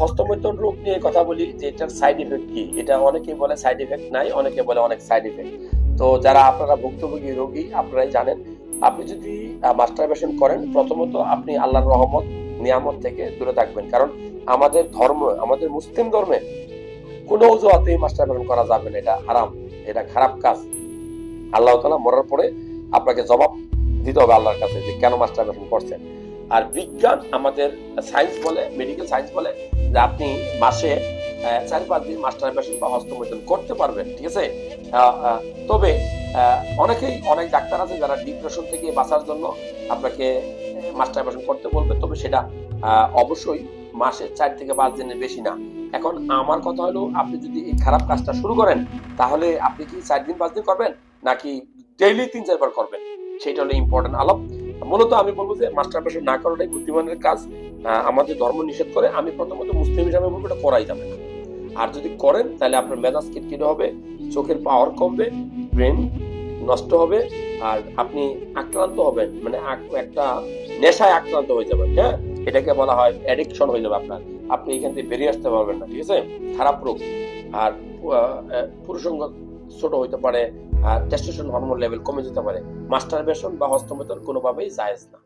হস্তমৈথুন রোগ নিয়ে কথা বলি, যে এটার সাইড এফেক্ট কি? এটা অনেকে বলে সাইড এফেক্ট নাই, অনেকে বলে অনেক সাইড এফেক্ট তো যারা আপনারা ভুক্তভোগী রোগী, আপনারাই জানেন, আপনি যদি মাস্টারবেশন করেন, প্রথমত আপনি আল্লাহর রহমত, নিয়ামত থেকে দূরে থাকবেন। কারণ আমাদের ধর্ম, আমাদের মুসলিম ধর্মে কোনো অজুহাতে মাস্টারবেশন করা যাবে না, এটা হারাম, এটা খারাপ কাজ। আল্লাহ তালা মরার পরে আপনাকে জবাব দিতে হবে আল্লাহর কাছে যে কেন মাস্টারবেশন করছেন। আর বিজ্ঞান আমাদের সায়েন্স বলে মেডিকেল সায়েন্স বলে, যে আপনি মাসে চার পাঁচ দিন মাস্টারবেশন বা হস্তমৈথুন করতে পারবেন, ঠিক আছে? তবে অনেকেই, অনেক ডাক্তার আছে যারা ডিপ্রেশন থেকে বাঁচার জন্য আপনাকে মাস্টারবেশন করতে বলবে, তবে সেটা অবশ্যই মাসে চার থেকে পাঁচ দিনের বেশি না। এখন আমার কথা হলো, আপনি যদি এই খারাপ কাজটা শুরু করেন, তাহলে আপনি কি চার দিন পাঁচ দিন করবেন? নাকি ডেইলি তিন, চারবার করবেন? সেটা হলো ইম্পর্টেন্ট আলাপ। মূলত আমি বলব যে মাস্টার মাস্টারবেশন না করাটাই বুদ্ধিমানের কাজ। আমাদের ধর্ম নিষেধ করে, আমি প্রথমত মুসলিম হিসাবে বলব এটা করাই যাবে না। আর যদি করেন, তাহলে আপনার মেজাজ কিটকিটে হবে, চোখের পাওয়ার কমবে ব্রেন নষ্ট হবে, আর আপনি আক্রান্ত হবেন। মানে একটা নেশায় আক্রান্ত হয়ে যাবেন হ্যাঁ? এটাকে বলা হয় অ্যাডিকশন হয়ে যাবে আপনার। আপনি এখান থেকে বেরিয়ে আসতে পারবেন না, ঠিক আছে? খারাপ রোগ। আর পুরুষঙ্গ ছোট হইতে পারে টেস্টোস্টেরন হরমোন লেভেল কমে যেতে পারে। মাস্টারবেশন বা হস্তমৈথুন কোনোভাবেই জায়েজ না।